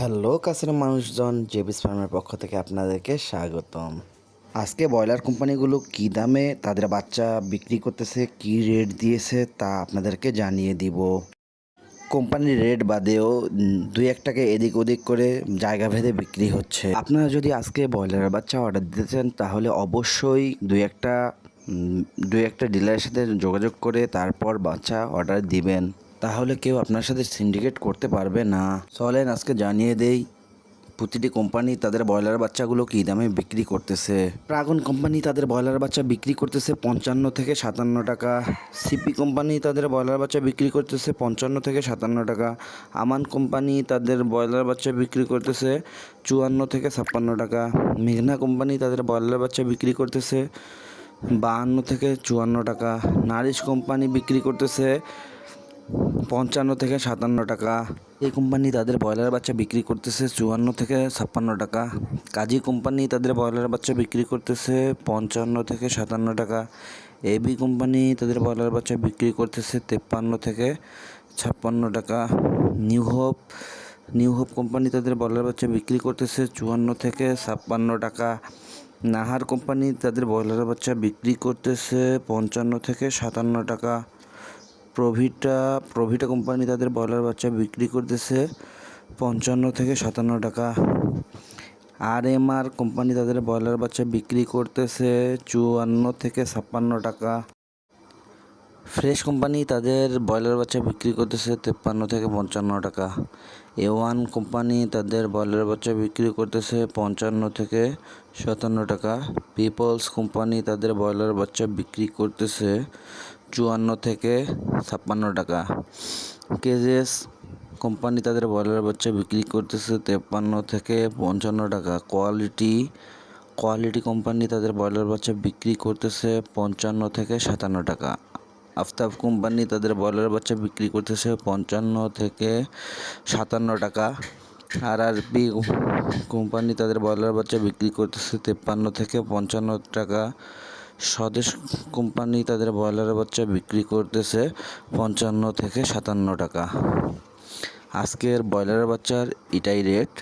Hello, কাছের মানুষজন, জেবিস ফার্মের পক্ষ থেকে আপনাদেরকে স্বাগতম। আজকে ব্রয়লার কোম্পানিগুলো কী দামে, তাদের বাচ্চা বিক্রি করতেছে, কী রেট দিয়েছে, তা আপনাদেরকে জানিয়ে দিব। কোম্পানির রেট বাদেও দুই একটাকে এদিক ওদিক করে জায়গা ভেদে বিক্রি হচ্ছে। আপনারা যদি আজকে ব্রয়লারের বাচ্চা অর্ডার দিতে চান, তাহলে অবশ্যই দুই একটা দুই একটা ডিলারের সাথে যোগাযোগ করে তারপর বাচ্চা অর্ডার দিবেন। তাহলে কেউ আপনার সাথে সিন্ডিকেট করতে পারবে না। চলেন, আজকে জানিয়ে দেই, প্রতিটি কোম্পানি তাদের ব্রয়লার বাচ্চাগুলো কী দামে বিক্রি করতেছে? প্রাগন কোম্পানি তাদের ব্রয়লার বাচ্চা বিক্রি করতেছে পঞ্চান্ন থেকে সাতান্ন টাকা। সিপি কোম্পানি তাদের ব্রয়লার বাচ্চা বিক্রি করতেছে পঞ্চান্ন থেকে সাতান্ন টাকা। আমান কোম্পানি তাদের ব্রয়লার বাচ্চা বিক্রি করতেছে চুয়ান্ন থেকে ছাপ্পান্ন টাকা। মেঘনা কোম্পানি তাদের ব্রয়লার বাচ্চা বিক্রি করতেছে বাহান্ন থেকে চুয়ান্ন টাকা। নারিশ কোম্পানি বিক্রি করতেছে পঞ্চান্ন থেকে সাতান্ন টাকা। এই কোম্পানি তাদের ব্রয়লার বাচ্চা বিক্রি করতেছে চুয়ান্ন থেকে ছাপ্পান্ন টাকা। কাজী কোম্পানি তাদের ব্রয়লার বাচ্চা বিক্রি করতেছে পঞ্চান্ন থেকে সাতান্ন টাকা। এবি কোম্পানি তাদের ব্রয়লার বাচ্চা বিক্রি করতেছে তেপ্পান্ন থেকে ছাপ্পান্ন টাকা। New Hope New Hope company তাদের ব্রয়লার বাচ্চা বিক্রি করতেছে চুয়ান্ন থেকে ছাপ্পান্ন টাকা। নাহার কোম্পানি তাদের ব্রয়লার বাচ্চা বিক্রি করতেছে পঞ্চান্ন থেকে সাতান্ন টাকা। প্রভিটা প্রভিটা কোম্পানি তাদের ব্রয়লার বাচ্চা বিক্রি করতেছে পঞ্চান্ন থেকে সাতান্ন টাকা। আর এম আর কোম্পানি তাদের ব্রয়লার বাচ্চা বিক্রি করতেছে চুয়ান্ন থেকে ছাপ্পান্ন টাকা। ফ্রেশ কোম্পানি তাদের ব্রয়লার বাচ্চা বিক্রি করতেছে তেপ্পান্ন থেকে পঞ্চান্ন টাকা। এ ওয়ান কোম্পানি তাদের ব্রয়লার বাচ্চা বিক্রি করতেছে পঞ্চান্ন থেকে সাতান্ন টাকা। পিপলস কোম্পানি তাদের ব্রয়লার বাচ্চা বিক্রি করতেছে চুয়ান্ন থেকে ছাপ্পান্ন টাকা। কেজেস কোম্পানি তাদের ব্রয়লার বাচ্চা বিক্রি করতেছে তেপ্পান্ন থেকে পঞ্চান্ন টাকা। কোয়ালিটি কোয়ালিটি কোম্পানি তাদের ব্রয়লার বাচ্চা বিক্রি করতেছে পঞ্চান্ন থেকে সাতান্ন টাকা। আফতাব কোম্পানি তাদের ব্রয়লার বাচ্চা বিক্রি করতেছে পঞ্চান্ন থেকে সাতান্ন টাকা। আর আর পি কোম্পানি তাদের ব্রয়লার বাচ্চা বিক্রি করতেছে তেপ্পান্ন থেকে পঞ্চান্ন টাকা। স্বদেশ কোম্পানি তাদের ব্রয়লার বাচ্চা বিক্রি করতেছে পঞ্চান্ন থেকে সাতান্ন টাকা। আজকের ব্রয়লার বাচ্চার এটাই রেট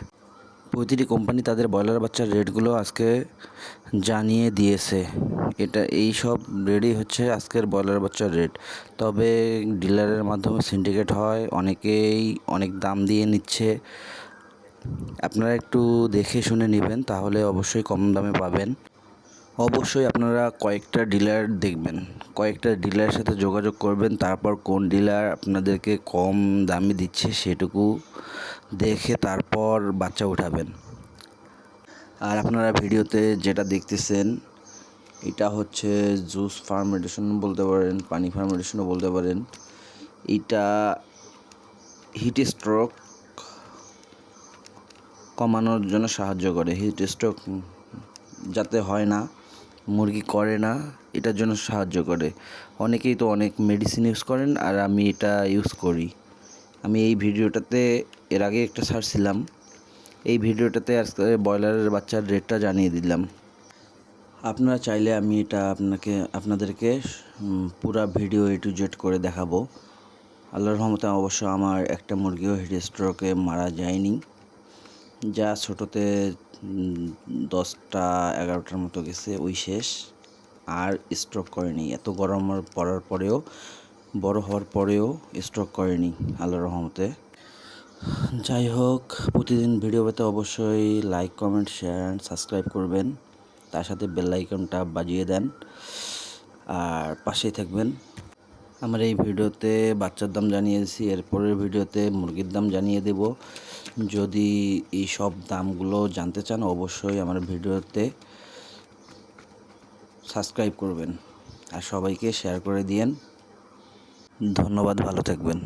প্রতিটি কোম্পানি তাদের ব্রয়লার বাচ্চার রেটগুলো আজকে জানিয়ে দিয়েছে। এটা, এই সব রেডি হচ্ছে আজকের ব্রয়লার বাচ্চার রেট তবে ডিলারের মাধ্যমে সিন্ডিকেট হয়, অনেকেই অনেক দাম দিয়ে নিচ্ছে। আপনারা একটু দেখে শুনে নেবেন, তাহলে অবশ্যই কম দামে পাবেন। অবশ্যই আপনারা কয়েকটা ডিলার দেখবেন। কয়েকটা ডিলারের সাথে যোগাযোগ করবেন, তারপর কোন ডিলার আপনাদেরকে কম দামে দিচ্ছে সেটুকু দেখে তারপর বাচ্চা উঠাবেন। আর আপনারা ভিডিওতে যেটা দেখতেছেন, এটা হচ্ছে জুস ফার্মেন্টেশন বলতে পারেন, পানি ফার্মেন্টেশনও বলতে পারেন। এটা হিট স্ট্রোক কমানোর জন্য সাহায্য করে। হিট স্ট্রোক যাতে হয় না মুরগি করে না, এটার জন্য সাহায্য করে। অনেকেই তো অনেক মেডিসিন ইউজ করেন আর আমি এটা ইউজ করি। আমি এই ভিডিওটাতে, এর আগে একটা ছাড়ছিলাম। এই ভিডিওটাতে আজকে ব্রয়লারের বাচ্চার রেটটা জানিয়ে দিলাম। আপনারা চাইলে আমি এটা আপনাকে, আপনাদেরকে পুরা ভিডিও এ টু জেড করে দেখাবো। আল্লাহর রহমতে অবশ্য আমার একটা মুরগিও হিট স্ট্রোকে মারা যায়নি। যা ছোটোতে দশটা, এগারোটার মতো গেছে ওই শেষ। আর স্ট্রোক করেনি। এত গরম পড়ার পরেও, বড় হওয়ার পরেও স্ট্রোক করেনি আল্লাহর রহমতে। যাই হোক, প্রতিদিন ভিডিও পেতে অবশ্যই like comment share and subscribe করবেন। তার সাথে বেল আইকনটা বাজিয়ে দেন। আর পাশেই থাকবেন। আমার এই ভিডিওতে বাচ্চার দাম জানিয়েছি, এরপরের ভিডিওতে মুরগির দাম জানিয়ে দেব। যদি এই সব দামগুলো জানতে চান, অবশ্যই আমার ভিডিওতে সাবস্ক্রাইব করবেন। আর সবাইকে শেয়ার করে দিয়েন। ধন্যবাদ, ভালো থাকবেন।